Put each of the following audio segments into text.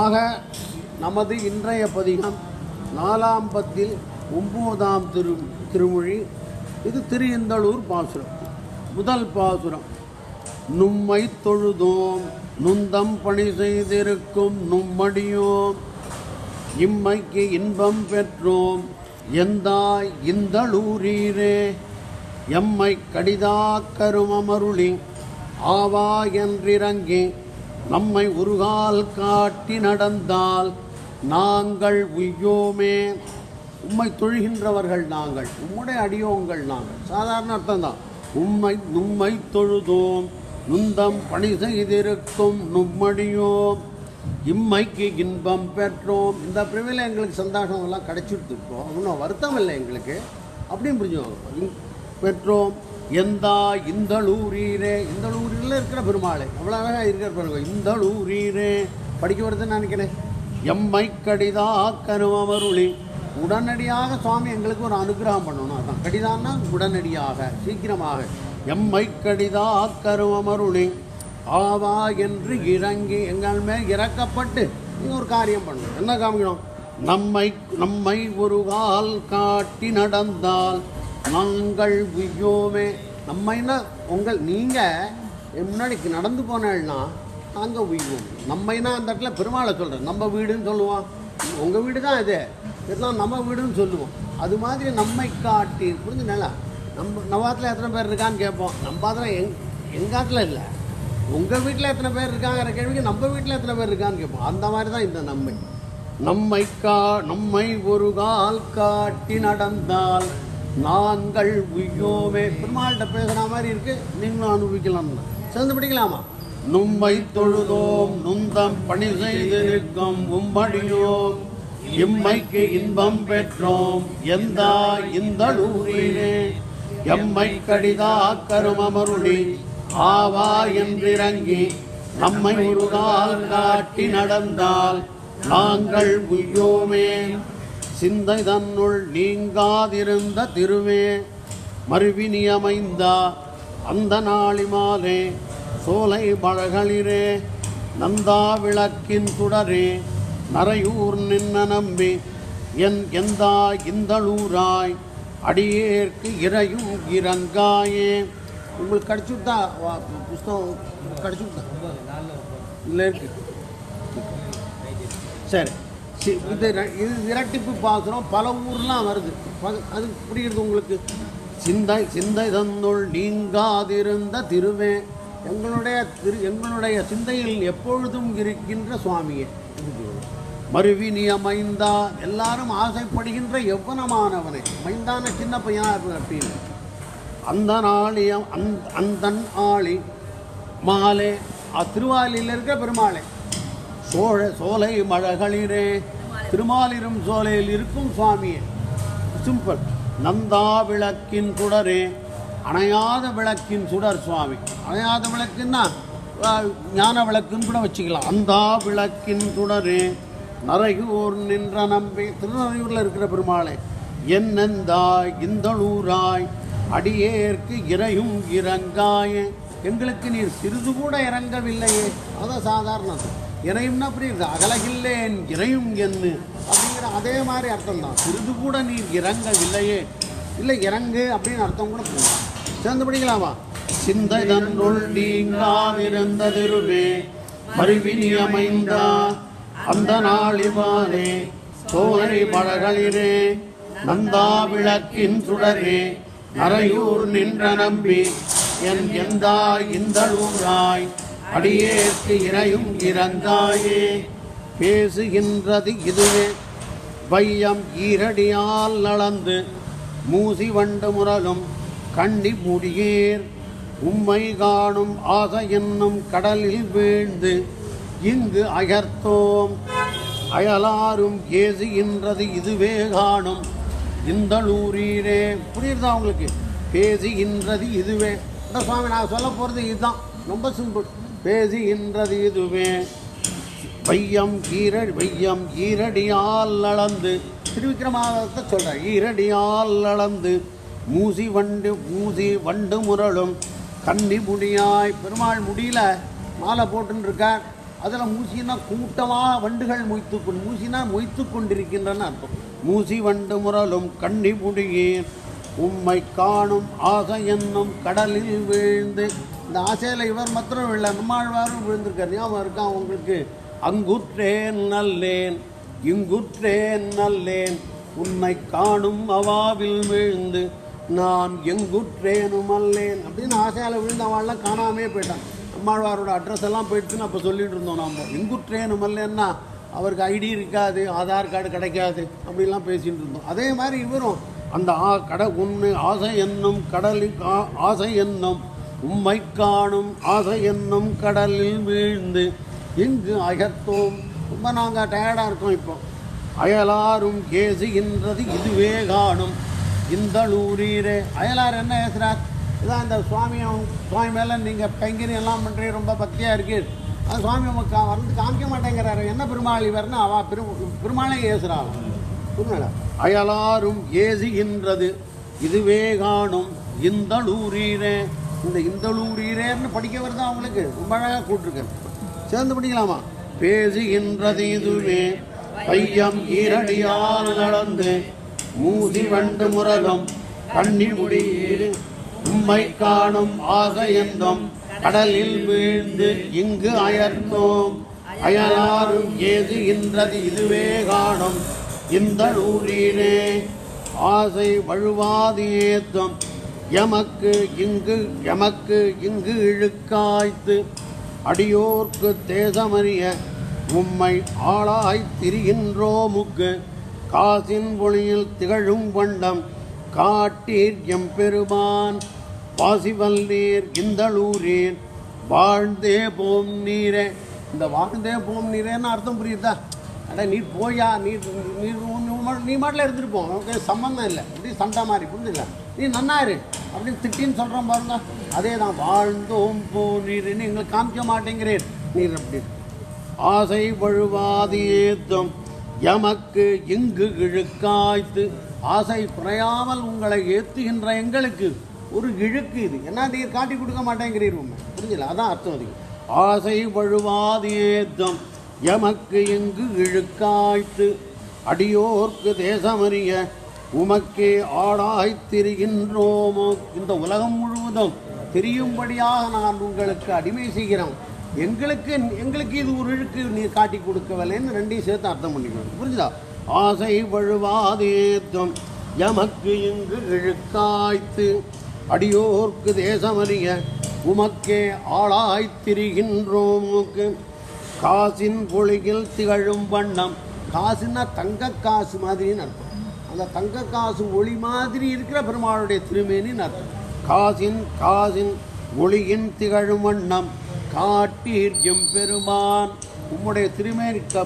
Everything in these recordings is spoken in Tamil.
ஆக நமது இன்றைய பதிகம் நாலாம் பத்தில் ஒம்போதாம் திரு திருமொழி. இது திரு இந்தளூர் பாசுரம். முதல் பாசுரம். நும்மை தொழுதோம் நுந்தம் பணி செய்திருக்கும் நும்மடியோம் இம்மைக்கு இன்பம் பெற்றோம் எந்தாய் இந்தளூரீரே எம்மை கடிதாக்கருமருளி ஆவா என்றிறங்கி நம்மை உருகால் காட்டி நடந்தால் நாங்கள் உய்யோமே. உம்மை தொழுகின்றவர்கள் நாங்கள் உம்முடைய அடியோங்கள் நாங்கள். சாதாரண அர்த்தம் தான் உம்மை நும்மை தொழுதோம் நுந்தம் பணி செய்திருக்கும் நும்மடியோம். இம்மைக்கு இன்பம் பெற்றோம். இந்த பிரிவில் எங்களுக்கு சந்தோஷம் எல்லாம் கிடைச்சிட்டு இருக்கோம் ஒன்றும் வருத்தம் இல்லை எங்களுக்கு. அப்படின்னு புரிஞ்சுக்கோங்க. பெற்றோம் எந்தா இந்தளூரீரே இந்தளூரில் இருக்கிற பெருமாளே. அவ்வளோ அழகாக இருக்கிற பெருமாள். இந்தளூரீரே. படிக்க வருதுன்னு நினைக்கிறேன். எம்மை கடிதா கருவமருளி உடனடியாக சுவாமி எங்களுக்கு ஒரு அனுகிரகம் பண்ணணும். அதான். கடிதான்னா உடனடியாக சீக்கிரமாக. எம்மை கடிதா கருவமருளி ஆவா என்று இறங்கி எங்கள் மேல் இறக்கப்பட்டு நீங்கள் ஒரு காரியம் பண்ணணும். என்ன காமிக்கணும்? நம்மை நம்மை ஒரு கால் காட்டி நடந்தால் நாங்கள் உய்யோமே. என்ன உங்கள் நீங்கள் முன்னாடி நடந்து போனேன்னா நாங்கள் உய்வோம். நம்ம என்ன அந்த இடத்துல பெருமாளை சொல்கிறேன் நம்ம வீடுன்னு சொல்லுவோம். உங்கள் வீடு தான் இது. இதெல்லாம் நம்ம வீடுன்னு சொல்லுவோம். அது மாதிரி நம்மை காட்டி புரிஞ்சுனால நம்ம நவாத்தில் எத்தனை பேர் இருக்கான்னு கேட்போம். நம்ம அதில் எங் எங்காத்தில் இல்லை. உங்கள் வீட்டில் எத்தனை பேர் இருக்காங்கிற கேள்விக்கு நம்ம வீட்டில் எத்தனை பேர் இருக்கான்னு கேட்போம். அந்த மாதிரி தான் இந்த நம்மை. நம்மை கா நம்மை ஒரு கால் காட்டி நடந்தால் நாங்கள் உய்யோமே. பெருமாள்கிட்ட பேசுகிற மாதிரி இருக்கு. நீங்களும் அனுபவிக்கலாம். சேர்ந்து படிக்கலாமா? நும்மை தொழுதோம். நுந்தம் பணி செய்திருக்கும் உம்படியோம் இம்மைக்கு இன்பம் பெற்றோம். எந்த இந்த ஊரிலே எம்மை கடிதா கருமமருளி. ஆவா என்றிறங்கி நம்மை ஒரு காட்டி நடந்தால் நாங்கள் உய்யோமே. சிந்தை தன்னுள் நீங்காதிருந்த திருவே மறுவினி அமைந்தா அந்த நாளிமாலே சோலை பழகளிரே நந்தா விளக்கின் துடரே நரையூர் நின்ன நம்பி என் எந்தா இந்தளூராய் அடியேற்கு இறையும் இறங்காயே. உங்களுக்கு கிடச்சுட்டா புஸ்தகம் கிடச்சுட்டா இல்லை இருக்கு. சரி. சி- இது இது இரட்டிப்பு பாசுரம் பல ஊர்லாம் வருது. ப- அது புரியுது உங்களுக்கு? சிந்தை சிந்தை தந்துள் நீங்காதிருந்த திருவே. எங்களுடைய திரு எங்களுடைய சிந்தையில் எப்பொழுதும் இருக்கின்ற சுவாமியே. மருவி நீ அமைந்தா எல்லாரும் ஆசைப்படுகின்ற எவ்வனமானவனை மைந்தான சின்ன பையனா அப்படின்னு அந்த நாளி அந் அந்தன் ஆளி மாலே அ திருவாலியில் இருக்கிற பெருமாளே. சோழ சோலை மழகளிரே திருமாலிரும் சோலையில் இருக்கும் சுவாமியே. சிம்பிள் நந்தா விளக்கின் சுடரே அணையாத விளக்கின் சுடர் சுவாமி. அணையாத விளக்குன்னா ஞான விளக்குன்னு கூட வச்சுக்கலாம். அந்தா விளக்கின் சுடரே நரையூர் நின்ற நம்பி திருநறையூரில் இருக்கிற பெருமாளே. என்னெந்தாய் இந்தளூராய் அடியேற்கு இறையும் இறங்காயே. எங்களுக்கு நீர் சிறிது கூட இறங்கவில்லையே. அதான் சாதாரணம். இறையும்னா புரியுது. அகலகில்லேன் இறையும் என்று. அப்படிங்கிற அதே மாதிரி அர்த்தம் தான் சிறிது கூட நீர் இறங்கவில்லையே. இல்லை இறங்கு அப்படின்னு அர்த்தம் கூட புரியும் சேர்ந்து படிக்கலாமா சிந்தை தன்னுள் நீங்காதிருந்த திருவே மறுவினி அமைந்தா அந்த நாளிவானே சோலை மழகளிரே நந்தா விளக்கின் சுடரே நரையூர் நின்ற நம்பி என் எந்தா இந்தளூராய் அடியேற்கு இறையும் இறந்தாயே. பேசுகின்றது இதுவே. வையம் ஈரடியால் நடந்து மூசி வண்டு முரலும் கண்ணி முடியேர். உம்மை காணும் ஆசை என்னும் கடலில் வீழ்ந்து இங்கு அயர்த்தோம் அயலாரும் ஏசுகின்றது இதுவே காணும். இந்தளூரீரே புரியுதா உங்களுக்கு? பேசுகின்றது இதுவே. இந்த சுவாமி நான் சொல்ல போகிறது இதுதான். ரொம்ப சிம்பிள். பேசுகின்றது இதுவே வையம் ஈரடி வையம் ஈரடியால் அளந்து. திருவிக்கிரமாவத்தை சொல்கிறேன் ஈரடியால் அளந்து மூசி வண்டு மூசி வண்டு முரளும் கண்ணி முடியாய் பெருமாள் முடியல மாலை போட்டுன்னு இருக்கார் அதில் மூசினா கூட்டமாக வண்டுகள் மொய்த்து கொண்டு மூசினா மொய்த்து கொண்டிருக்கின்றன அர்த்தம். மூசி வண்டு முரலும் கண்ணி முடியேன் உம்மை காணும் ஆக என்னும் கடலில் வீழ்ந்து இந்த ஆசையில் இவர் மாத்திரம் இல்லை நம்மாழ்வாரும் விழுந்திருக்கார். ஞாபகம் இருக்கான் உங்களுக்கு? அங்குற்றேன் நல்லேன் இங்குற்றேன் நல்லேன் உன்னை காணும் அவாவில் விழுந்து நான் எங்குற்றேனும் அல்லேன் அப்படின்னு ஆசையால் விழுந்தவாள்லாம் காணாமே போயிட்டான். நம்மாழ்வாரோட அட்ரஸ் எல்லாம் போயிடுச்சுன்னு அப்போ சொல்லிட்டு இருந்தோம் நாம். எங்குற்றேனும் அல்லேன்னா அவருக்கு ஐடி இருக்காது ஆதார் கார்டு கிடைக்காது அப்படிலாம் பேசிகிட்டு இருந்தோம். அதே மாதிரி இவரும் அந்த ஆ கட உண்மை ஆசை என்னும் கடலில் ஆசை என்னும் உம்மை காணும் ஆசை என்னும் கடலில் வீழ்ந்து இங்கு அகத்தோம். ரொம்ப நாங்கள் டயர்டாக இருக்கோம் இப்போ. அயலாரும் கேசுகின்றது இதுவே காணும். இந்த நூறீரே. அயலார் என்ன ஏசுறார்? இதான் இந்த சுவாமியும் சுவாமி மேலே நீங்கள் கைங்கரி எல்லாம் பண்ணுறீங்க ரொம்ப பக்தியாக இருக்கீர் அது சுவாமி உமக்கு கா- வந்து காமிக்க மாட்டேங்கிறாரு. என்ன பெருமாள் இவர்னு அவ பெரு பெருமாளே ஏசுறாள். புரியல அயலாரும் ஏசுகின்றது இதுவே காணும். இந்த நூறீரே. இந்த இந்தளூரீரேன்னு படிக்க வருது அவங்களுக்கு. ரொம்ப அழகாக கூட்டிருக்கேன் சேர்ந்து படிக்கலாமா? பேசுகின்றது இதுவே. பையம் ஈரடியால் நடந்து மூதி வண்டு முரகம் கண்ணில் முடியீடு. உம்மை காணும் ஆக என்றும் கடலில் வீழ்ந்து இங்கு அயர்ந்தோம். அயலாரும் ஏதுகின்றது இதுவே காணும். இந்த நூறீரே ஆசை வழுவாது ஏத்தம் எமக்கு இங்கு எமக்கு இங்கு இழுக்காய்த்து அடியோர்க்கு தேசமறிய உம்மை ஆளாய்த் திரிகின்றோமுக்கு காசின் ஒளியில் திகழும் வண்டம் காட்டீர் எம்பெருமான். வாசிவல்லீர் இந்தளூரீர் வாழ்ந்தே போம் நீரே. இந்த வாழ்ந்தே போம் நீரேன்னு அர்த்தம் புரியுதா? அட நீ போயா நீ நீ நீ மாட்டில் இருந்துட்டு போ. உனக்கு சம்மந்தம் இல்லை. இப்படி சண்டை மாதிரி புரிஞ்சுல நீ நன்னாரு அப்படின்னு திட்டின்னு சொல்கிறோம் பாருங்க. அதே தான் வாழ்ந்தோம் போ நீர்னு எங்களுக்கு காமிக்க மாட்டேங்கிறேன். நீர் அப்படி. ஆசை வழுவாது ஏத்தம் எமக்கு இங்கு இழுக்காய்த்து ஆசை குறையாமல் உங்களை ஏத்துகின்ற எங்களுக்கு ஒரு இழுக்கு இது. என்ன நீர் காட்டி கொடுக்க மாட்டேங்கிறீர் உண்மை. புரிஞ்சல அதான் அர்த்தம் அது. ஆசை வழுவாது ஏத்தம் எமக்கு இங்கு இழுக்காய்த்து அடியோர்க்கு தேசமறிய உமக்கே ஆடாய் திரிகின்றோமோ? இந்த உலகம் முழுவதும் தெரியும்படியாக நான் உங்களுக்கு அடிமை செய்கிறோம் எங்களுக்கு எங்களுக்கு இது ஒரு இழுக்கு நீ காட்டி கொடுக்கவில்லைன்னு ரெண்டையும் சேர்த்து அர்த்தம் பண்ணிக்கணும். புரிஞ்சுதா? ஆசை வழுவாதேத்தம் எமக்கு இங்கு இழுக்காய்த்து அடியோர்க்கு தேசமறிய உமக்கே ஆளாய்த் திரிகின்றோமுக்கு. காசின் பொழியில் திகழும் வண்ணம். காசுன்னா தங்க காசு மாதிரின்னு அர்த்தம். அந்த தங்க காசு ஒளி மாதிரி இருக்கிற பெருமாளுடைய திருமேனின்னு அர்த்தம் காசின் காசின் ஒளியின் திகழும் வண்ணம் காட்டீர்யம் பெருமான் உம்முடைய திருமேனி க-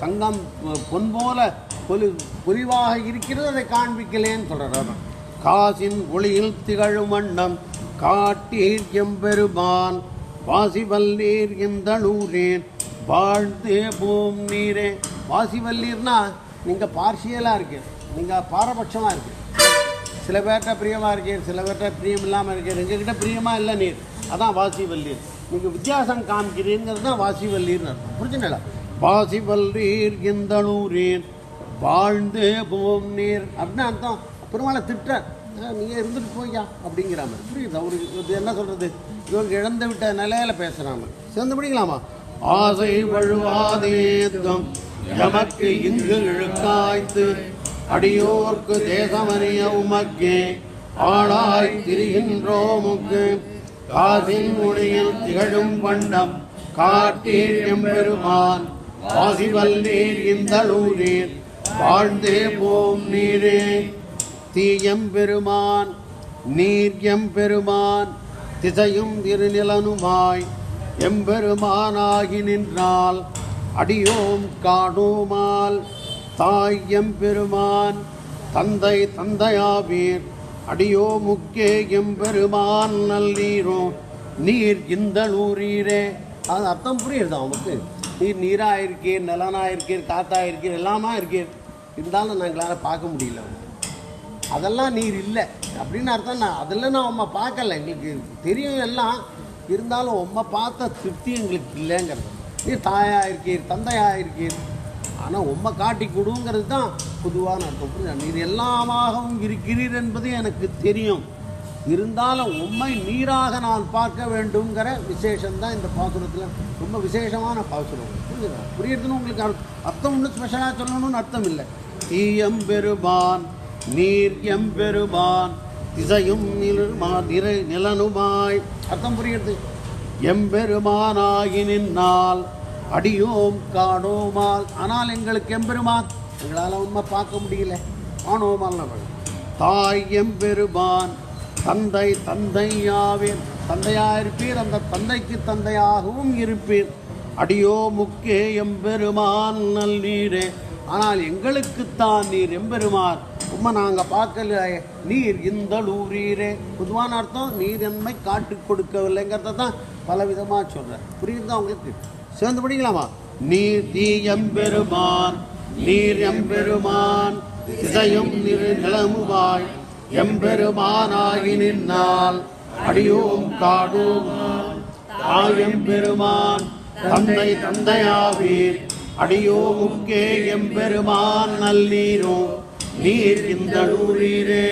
தங்கம் பொன் போல பொலி பொலிவாக இருக்கிறது அதை காண்பிக்கலேன்னு சொல்கிறார் காசின் ஒளியில் திகழும் வண்ணம் காட்டீர்யம் பெருமான் வாசிவல்லீர் இந்தளூரேன் வாழ்ந்தே போம் நீரே. வாசிவல்லீர்னா நீங்கள் பார்ஷியலாக இருக்கு. நீங்கள் பாரபட்சமாக இருக்கு. சில பேர்கிட்ட பிரியமாக இருக்கீர் சில பேர்கிட்ட பிரியம் இல்லாமல் இருக்கீர் எங்ககிட்ட பிரியமாக இல்லை நீர். அதான் வாசிவல்லீர். நீங்கள் வித்தியாசம் காமிக்கிறீங்கிறது தான் வாசிவல்லீர்னு அர்த்தம். புரிஞ்சுங்களா? வாசிவல்லீர் இந்தளூரேன் வாழ்ந்து போம் நீர். அப்படின்னு அர்த்தம் பெருமாளை திட்ட நீங்கள் இருந்துட்டு போய்யா அப்படிங்கிற மாதிரி. புரியுது? அவருக்கு இது என்ன சொல்கிறது இவங்க இழந்து விட்ட நிலையில பேசுகிறாங்க சேர்ந்து பிடிக்கலாமா? ஆசை வழுவாதேதம் எமக்கு இங்கு இழுக்காய்த்து அடியோர்க்கு தேசமறிய உமக்கே ஆளாய் திரிகின்றோமுக்கு. காசின் மொழியில் திகழும் பண்டம் காட்டீர் எம்பெருமான். வாசிவல்லீர் இந்தளூரீர் வாழ்ந்தே போம் நீரே. தீயம்பெருமான் நீர் எம்பெருமான் திசையும் திருநிலனுமாய் எம்பெருமானாகி நின்றால் அடியோம் காணோமால் தாய் எம்பெருமான் தந்தை தந்தையாவீர் அடியோ முக்கே எம்பெருமான் நல்லீரோ நீர் இந்த நூறீரே. அது அர்த்தம் புரியுது அவனுக்கு நீர் நீராக இருக்கீர் நிலனாக இருக்கீர் காத்தா இருக்கீர் எல்லாமா இருக்கீர். இருந்தாலும் நாங்களால் பார்க்க முடியல அதெல்லாம் நீர் இல்லை. அப்படின்னு அர்த்தம் நான் அதெல்லாம் நான் உம்மை பார்க்கல. எங்களுக்கு தெரியும் எல்லாம். இருந்தாலும் உம்மை பார்த்த திருப்தி எங்களுக்கு இல்லைங்கிறது. நீ தாயாக இருக்கீர் தந்தையாக இருக்கீர் ஆனால் உம்மை காட்டி கொடுங்கிறது தான் பொதுவான அர்த்தம். புரியுதா? நீர் எல்லாமாகவும் இருக்கிறீர் என்பது எனக்கு தெரியும். இருந்தாலும் உண்மை நீராக நான் பார்க்க வேண்டுங்கிற விசேஷம்தான் இந்த பாசுரத்தில் ரொம்ப விசேஷமான பாசுரம். புரியுதா? புரியுறதுன்னு உங்களுக்கு அர்த்தம். அர்த்தம் ஒன்றும் ஸ்பெஷலாக சொல்லணும்னு அர்த்தம் இல்லை. தீ எம்பெருமான் நீர் எம்பெருமான் திசையும் நிலுமா நிலனுமாய். அர்த்தம் புரியுறது எம்பெருமானாகி நின்னால் அடியோம் காணோமால். ஆனால் எங்களுக்கு எம்பெருமான் எங்களால் உண்மை பார்க்க முடியல. காணோமால் தாய் எம்பெருமான் தந்தை தந்தையாவேன். தந்தையாக இருப்பீர் அந்த தந்தைக்கு தந்தையாகவும் இருப்பீர். அடியோ முக்கே எம்பெருமான் நல்லீரே ஆனால் எங்களுக்குத்தான் நீர் எம்பெருமார். உம்மை நாங்கள் பார்க்கல. நீர் இந்த லூரீரே பொதுவான அர்த்தம் நீர் என்மை காட்டு கொடுக்கவில்லைங்கிறத தான் பல விதமாக சொல்கிறேன் புரியுதா உங்களுக்கு? சேர்ந்து படிக்கலாமா? நீர் தீ எம்பெருமான் நீர் எம்பெருமான் இதயம் நிலமுவாய் எம்பெருமானாகி நின்னால் அடியோம் காடும் தாய் எம்பெருமான் தந்தை தந்தையாவீர். அடியோ முக்கே எம்பெருமான் நல்லீரோ நீர் இந்த நூறீரே